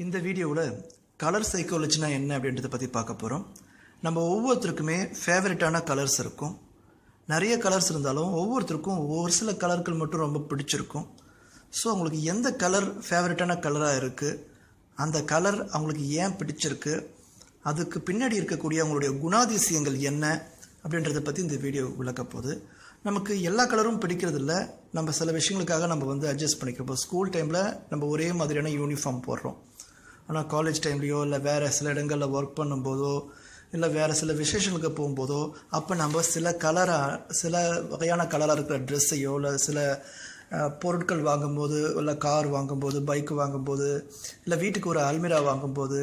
இந்த வீடியோவில் கலர் சைக்காலஜினா என்ன அப்படின்றத பற்றி பார்க்க போகிறோம் நம்ம ஒவ்வொருத்தருக்குமே ஃபேவரட்டான கலர்ஸ் இருக்கும். நிறைய கலர்ஸ் இருந்தாலும் ஒவ்வொருத்தருக்கும் ஒரு சில கலர்கள் மட்டும் ரொம்ப பிடிச்சிருக்கும். ஸோ அவங்களுக்கு எந்த கலர் ஃபேவரட்டான கலராக இருக்குது அந்த கலர் அவங்களுக்கு ஏன் பிடிச்சிருக்கு? அதுக்கு பின்னாடி இருக்கக்கூடிய அவங்களுடைய குணாதிசயங்கள் என்ன? அப்படின்றத பற்றி இந்த வீடியோ விளக்க போகுது. நமக்கு எல்லா கலரும் பிடிக்கிறதில்ல. நம்ம சில விஷயங்களுக்காக நம்ம வந்து அட்ஜஸ்ட் பண்ணிக்கிறோம். இப்போ ஸ்கூல் டைமில் நம்ம ஒரே மாதிரியான யூனிஃபார்ம் போடுறோம். ஆனால் காலேஜ் டைம்லேயோ இல்லை வேறு சில இடங்களில் ஒர்க் பண்ணும்போதோ இல்லை வேறு சில விசேஷங்களுக்கு போகும்போதோ அப்போ நம்ம சில கலராக சில வகையான கலராக இருக்கிற ட்ரெஸ்ஸையோ இல்லை சில பொருட்கள் வாங்கும்போது இல்லை கார் வாங்கும்போது பைக் வாங்கும்போது இல்லை வீட்டுக்கு ஒரு அல்மிரா வாங்கும்போது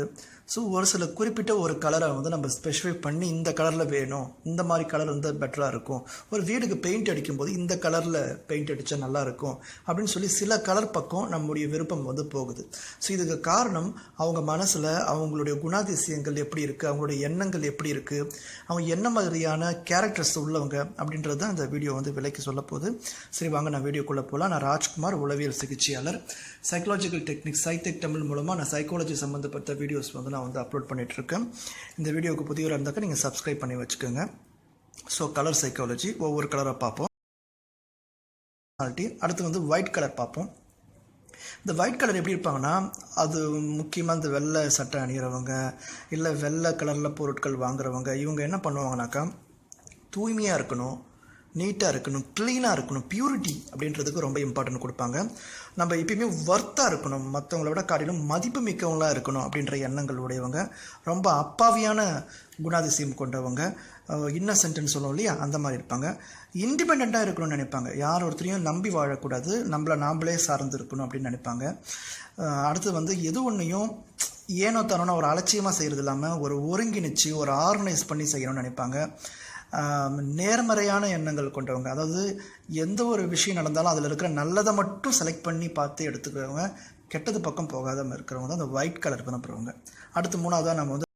ஸோ ஒரு சில குறிப்பிட்ட ஒரு கலரை வந்து நம்ம ஸ்பெசிஃபை பண்ணி இந்த கலரில் வேணும். இந்த மாதிரி கலர் வந்து பெட்டராக இருக்கும். ஒரு வீடுக்கு பெயிண்ட் அடிக்கும்போது இந்த கலரில் பெயிண்ட் அடித்தா நல்லாயிருக்கும் அப்படின்னு சொல்லி சில கலர் பக்கம் நம்முடைய விருப்பம் வந்து போகுது. ஸோ இதுக்கு காரணம் அவங்க மனசில் அவங்களுடைய குணாதிசயங்கள் எப்படி இருக்குது அவங்களுடைய எண்ணங்கள் எப்படி இருக்குது அவங்க என்ன மாதிரியான கேரக்டர்ஸ் உள்ளவங்க அப்படின்றது தான் இந்த வீடியோ வந்து விலைக்கு சொல்ல போகுது. சரி வாங்க நான் வீடியோக்குள்ளே போகலாம் நான் ராஜ்குமார் உளவியல் சிகிச்சையாளர். சைக்காலஜிக்கல் டெக்னிக் சைடெக் தமிழ் மூலமாக நான் சைக்காலஜி சம்மந்தப்பட்ட வீடியோஸ் வந்து நான் வந்து அப்லோட் பண்ணிகிட்ருக்கேன் இருக்கேன் இந்த வீடியோவுக்கு புதியவராக இருந்தாக்கா நீங்கள் சப்ஸ்கிரைப் பண்ணி வச்சுக்கோங்க. ஸோ கலர் சைக்காலஜி ஒவ்வொரு கலராக பார்ப்போம். அடுத்து வந்து ஒயிட் கலர் பார்ப்போம். இந்த ஒயிட் கலர் எப்படி இருப்பாங்கன்னா அது முக்கியமாக இந்த வெள்ளை சட்டை அணிகிறவங்க இல்லை வெள்ளை கலரில் பொருட்கள் வாங்குறவங்க இவங்க என்ன பண்ணுவாங்கனாக்கா தூய்மையாக இருக்கணும். நீட்டாக இருக்கணும் க்ளீனாக இருக்கணும் பியூரிட்டி அப்படின்றதுக்கு ரொம்ப இம்பார்ட்டன்ட் கொடுப்பாங்க. நம்ம எப்பயுமே ஒர்த்தாக இருக்கணும். மற்றவங்கள விட காட்டிலும் மதிப்பு மிக்கவங்களாக இருக்கணும் அப்படின்ற எண்ணங்கள் உடையவங்க. ரொம்ப அப்பாவியான குணாதிசயம் கொண்டவங்க. இன்னசென்ட்னு சொல்லுவோம் இல்லையா? அந்த மாதிரி இருப்பாங்க. இண்டிபெண்ட்டாக இருக்கணும்னு நினைப்பாங்க. யார் ஒருத்தரையும் நம்பி வாழக்கூடாது. நம்மளை நாம்ளே சார்ந்து இருக்கணும் அப்படின்னு நினைப்பாங்க. அடுத்து வந்து எது ஒன்றையும் ஏனோ தானோன்னு ஒரு அலட்சியமாக செய்கிறது இல்லாமல் ஒரு ஒருங்கிணைச்சு ஒரு ஆர்கனைஸ் பண்ணி செய்யணும்னு நினைப்பாங்க. நேர்மறையான எண்ணங்கள் கொண்டவங்க. அதாவது எந்த ஒரு விஷயம் நடந்தாலும் அதில் இருக்கிற நல்லதை மட்டும் செலக்ட் பண்ணி பார்த்து எடுத்துக்கிறவங்க கெட்டது பக்கம் போகாத இருக்கிறவங்க தான் அந்த ஒயிட் கலர் பண்ணப்படுறவங்க அடுத்து மூணாவதாக நம்ம வந்து